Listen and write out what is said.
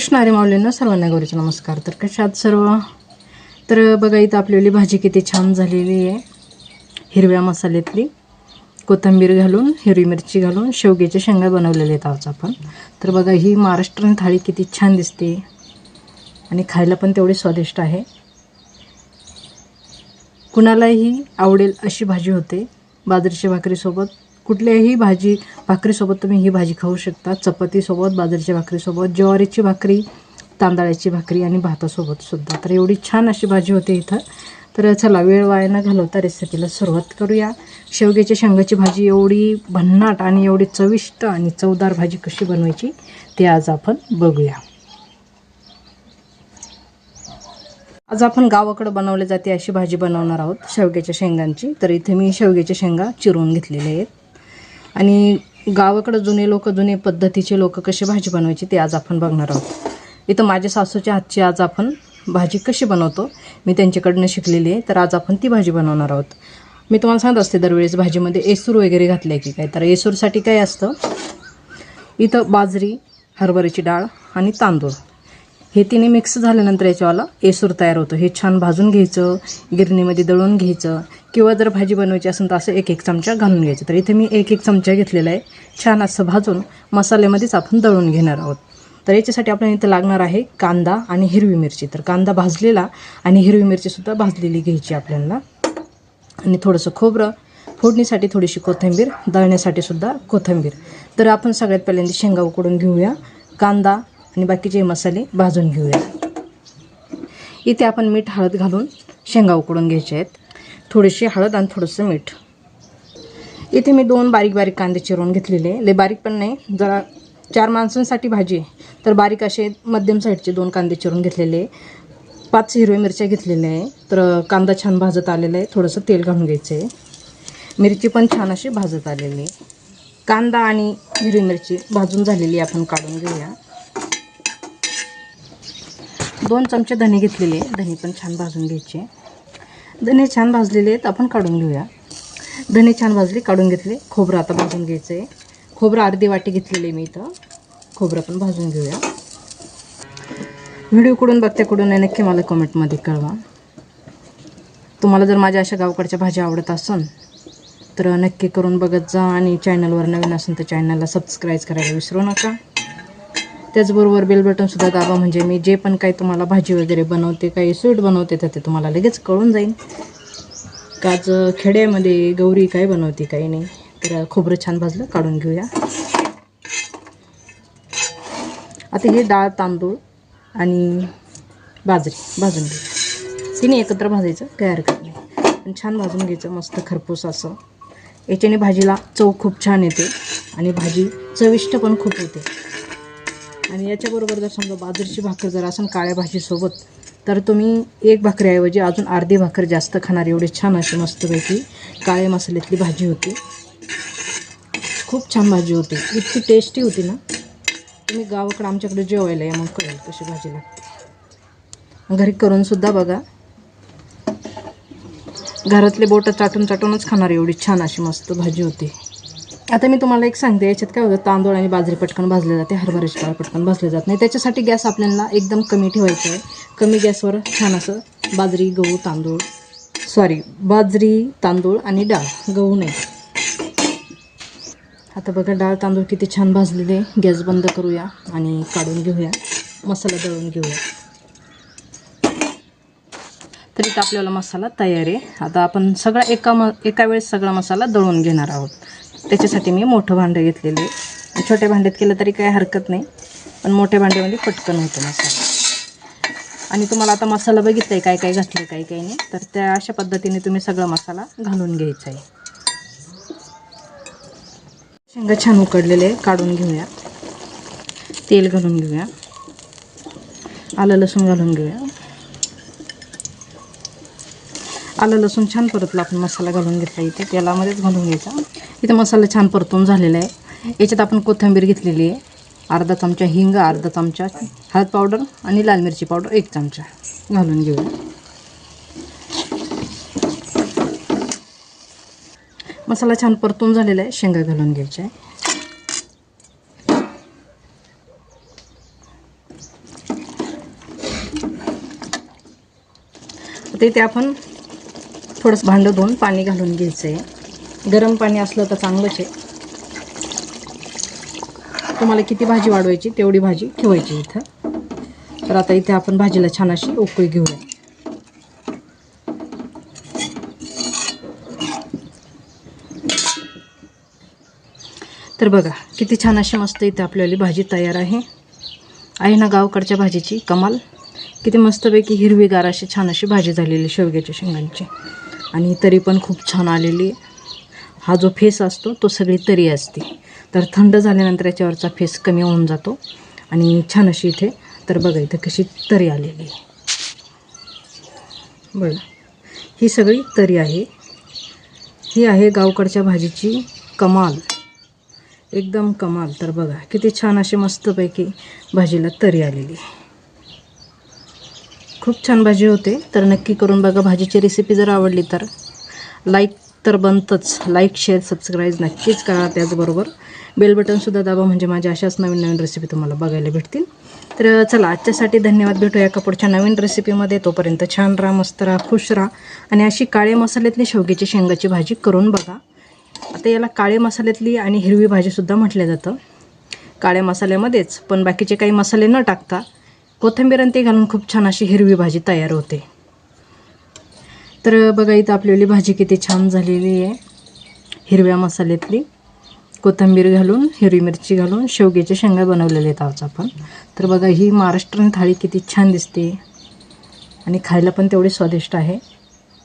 कृष्णारी माऊलींना सर्वांना गौरीचे नमस्कार. तर कशात सर्व? तर बघा इथं आपल्याली भाजी किती छान झालेली आहे. हिरव्या मसाल्यातली कोथिंबीर घालून हिरवी मिरची घालून शेवग्याच्या शेंगा बनवलेल्या आहेत आज आपण. तर बघा ही महाराष्ट्रीयन थाळी किती छान दिसते. आणि खायला पण तेवढी स्वादिष्ट आहे. कुणालाही आवडेल अशी भाजी होते. बाजरीच्या भाकरीसोबत कुठल्याही भाजी भाकरीसोबत तुम्ही ही भाजी खाऊ शकता. चपातीसोबत बाजरीच्या भाकरीसोबत ज्वारीची भाकरी तांदळाची भाकरी आणि भातासोबत सुद्धा. तर एवढी छान अशी भाजी होते इथं. तर चला वेळ वाया न घालवता रेसिपीला सुरुवात करूया. शेवग्याच्या शेंगाची भाजी एवढी भन्नाट आणि एवढी चविष्ट आणि चवदार भाजी कशी बनवायची ते आज आपण बघूया. आज आपण गावाकडं बनवले जाते अशी भाजी बनवणार आहोत शेवग्याच्या शेंगांची. तर इथे मी शेवग्याच्या शेंगा चिरून घेतलेल्या आहेत. आणि गावाकडं जुने लोक जुने पद्धतीचे लोक कशी भाजी बनवायची ते आज आपण बघणार आहोत. इथं माझ्या सासूच्या हातची आज आपण भाजी कशी बनवतो मी त्यांच्याकडनं शिकलेली आहे तर आज आपण ती भाजी बनवणार आहोत. मी तुम्हाला सांगत असते दरवेळेस भाजीमध्ये एसूर वगैरे घातले की काय तर एसूरसाठी काय असतं? इथं बाजरी हरभऱ्याची डाळ आणि तांदूळ. हे तिन्ही मिक्स झाल्यानंतर याच्यावाला एसूर तयार होतो. हे छान भाजून घ्यायचं गिरणीमध्ये दळून घ्यायचं किंवा जर भाजी बनवायची असेल तर असं एक एक चमचा घालून घ्यायचं. तर इथे मी एक एक चमचा घेतलेला आहे. छान असं भाजून मसाल्यामध्येच आपण दळून घेणार आहोत. तर याच्यासाठी आपल्याला इथं लागणार आहे कांदा आणि हिरवी मिरची. तर कांदा भाजलेला आणि हिरवी मिरचीसुद्धा भाजलेली घ्यायची आपल्याला. आणि थोडंसं खोबरं फोडणीसाठी थोडीशी कोथिंबीर दळण्यासाठी सुद्धा कोथिंबीर. तर आपण सगळ्यात पहिल्यांदा शेंगा उकडून घेऊया. कांदा आणि बाकीचे मसाले भाजून घेऊया. इथे आपण मीठ हळद घालून शेंगा उकडून घ्यायचे आहेत. थोडीशी हळद आणि थोडंसं मीठ. इथे मी दोन बारीक बारीक कांदे चिरून घेतलेले. लय बारीक पण नाही जरा चार माणसांसाठी भाजी आहे. तर बारीक असे मध्यम साईडचे दोन कांदे चिरून घेतलेले पाच हिरव्या मिरच्या घेतलेल्या आहे. तर कांदा छान भाजत आलेला आहे. थोडंसं तेल घालून घ्यायचं आहे. मिरची पण छान अशी भाजत आलेली आहे. कांदा आणि हिरवी मिरची भाजून झालेली आपण काढून घेऊया. दोन चमचे धने घेतलेले आहे धने पण छान भाजून घ्यायचे. धने छान भाजलेले आहेत. आपण काढून घेऊया. धने छान भाजले काढून घेतले. खोबरं आता भाजून घ्यायचं आहे खोबरं अर्धी वाटी घेतलेले आहे मी इथं. खोबरं पण भाजून घेऊया. व्हिडिओ कुठून बघते कुठून नाही नक्की मला कमेंटमध्ये कळवा. तुम्हाला जर माझ्या अशा गावकडच्या भाज्या आवडत असन तर नक्की करून बघत जा आणि चॅनलवर नवीन असेल तर चॅनलला सबस्क्राईब करायला विसरू नका. त्याचबरोबर बेल बटनसुद्धा दाबा. म्हणजे मी जे पण काही तुम्हाला भाजी वगैरे बनवते काही स्वीट बनवते तर ते तुम्हाला लगेच कळून जाईल. काच खेड्यामध्ये गौरी काय बनवते काही नाही. तर खोबरं छान भाजलं काढून घेऊया. आता हे डाळ तांदूळ आणि बाजरी भाजून घे तिने एकत्र भाजायचं काही हरकत नाही पण छान भाजून घ्यायचं मस्त खरपूस असं. याच्याने भाजीला चव खूप छान येते आणि भाजी चविष्ट पण खूप होते. आणि याच्याबरोबर जर समजा बाजरीची भाकर जर असेल काळ्या भाजीसोबत तर तुम्ही एक भाकरीऐवजी अजून अर्धी भाकर जास्त खाणार. एवढी छान अशी मस्तपैकी काळे मसाल्यातली भाजी होती. खूप छान भाजी होती. इतकी टेस्टी होती ना. तुम्ही गावाकडं आमच्याकडे जेवायला या मग कळेल कशी भाजी लागते. घरी करूनसुद्धा बघा. घरातले बोटं चाटून चाटूनच खाणार. एवढी छान अशी मस्त भाजी होती. आता मी तुम्हाला एक सांगते याच्यात काय होतं तांदूळ आणि बाजरी पटकन भाजले जाते हरभऱ्याची डाळ पटकन भाजले जात नाही. त्याच्यासाठी गॅस आपल्याला एकदम कमी ठेवायचा आहे. कमी गॅसवर छान असं बाजरी गहू तांदूळ सॉरी बाजरी तांदूळ आणि डाळ गहू नाही. आता बघा डाळ तांदूळ किती छान भाजलेले गॅस बंद करूया आणि काढून घेऊया. मसाला दळून घेऊया. तर इथं आपल्याला मसाला तयार आहे. आता आपण सगळा एका म एका वेळेस सगळा मसाला दळून घेणार आहोत. त्याच्यासाठी मी मोठं भांडं घेतलेले. आहे छोट्या भांड्यात केलं तरी काही हरकत नाही पण मोठ्या भांड्यामध्ये पटकन होतं मसाला. आणि तुम्हाला आता मसाला बघितला आहे काय काय घातलं काय काय नाही. तर त्या अशा पद्धतीने तुम्ही सगळा मसाला घालून घ्यायचा आहे. शेंगा छान उकडलेले आहे काढून घेऊया. तेल घालून घेऊया. आलं लसूण घालून घेऊया. आलं लसूण छान परतला आपण मसाला घालून घेतला इथे. तेलामध्येच घालून घ्यायचा. इथं मसाला छान परतून झालेला आहे. याच्यात आपण कोथिंबीर घेतलेली आहे. अर्धा चमचा हिंग अर्धा चमचा हळद पावडर आणि लाल मिरची पावडर एक चमचा घालून घेऊया. मसाला छान परतून झालेला आहे. शेंगा घालून घ्यायच्या आहे. ते ते आपण थोडंसं भांडं धुवून पाणी घालून घ्यायचं आहे. गरम पाणी असलं तर चांगलंच आहे. तुम्हाला किती भाजी वाढवायची तेवढी भाजी ठेवायची इथं. तर आता इथे आपण भाजीला छान अशी उकळी घेऊया. तर बघा किती छान अशी मस्त इथे आपल्याली भाजी तयार आहे. आहे ना गावकडच्या भाजीची कमाल. किती मस्तपैकी हिरवीगार अशी छान अशी भाजी झालेली शेवग्याच्या शेंगांची. आणि तरी पण खूप छान आलेली. आहे. हा जो फेस असतो तो सगळी तरी असते. तर थंड झाल्यानंतर याच्यावरचा फेस कमी होऊन जातो. आणि छान अशी इथे तर बघा इथं कशी तरी आलेली आहे. बघा ही सगळी तरी आहे. ही आहे गावकडच्या भाजीची कमाल. एकदम कमाल. तर बघा किती छान अशी मस्तपैकी भाजीला तरी आलेली खूप छान भाजी होते. तर नक्की करून बघा भाजीची रेसिपी जर आवडली तर. लाईक तर बनतंच. लाईक शेअर सबस्क्राईब नक्कीच करा. त्याचबरोबर बेल बटनसुद्धा दाबा म्हणजे माझ्या अशाच नवीन नवीन रेसिपी तुम्हाला बघायला भेटतील. तर चला आजच्यासाठी धन्यवाद. भेटूया या कपडच्या नवीन रेसिपीमध्ये तोपर्यंत छान राहा मस्त राहा खुश राहा. आणि अशी काळे मसाल्यातली शेवग्याची शेंगाची भाजी करून बघा. आता याला काळे मसाल्यातली आणि हिरवी भाजीसुद्धा म्हटलं जातं. काळ्या मसाल्यामध्येच पण बाकीचे काही मसाले न टाकता कोथिंबीर आणि ते घालून खूप छान अशी हिरवी भाजी तयार होते. तर बघा इथं आपल्याली भाजी किती छान झालेली आहे. हिरव्या मसाल्यातली कोथिंबीर घालून हिरवी मिरची घालून शेवग्याच्या शेंगा बनवलेल्या आहेत आज आपण. तर बघा ही महाराष्ट्रीयन थाळी किती छान दिसते. आणि खायला पण तेवढी स्वादिष्ट आहे.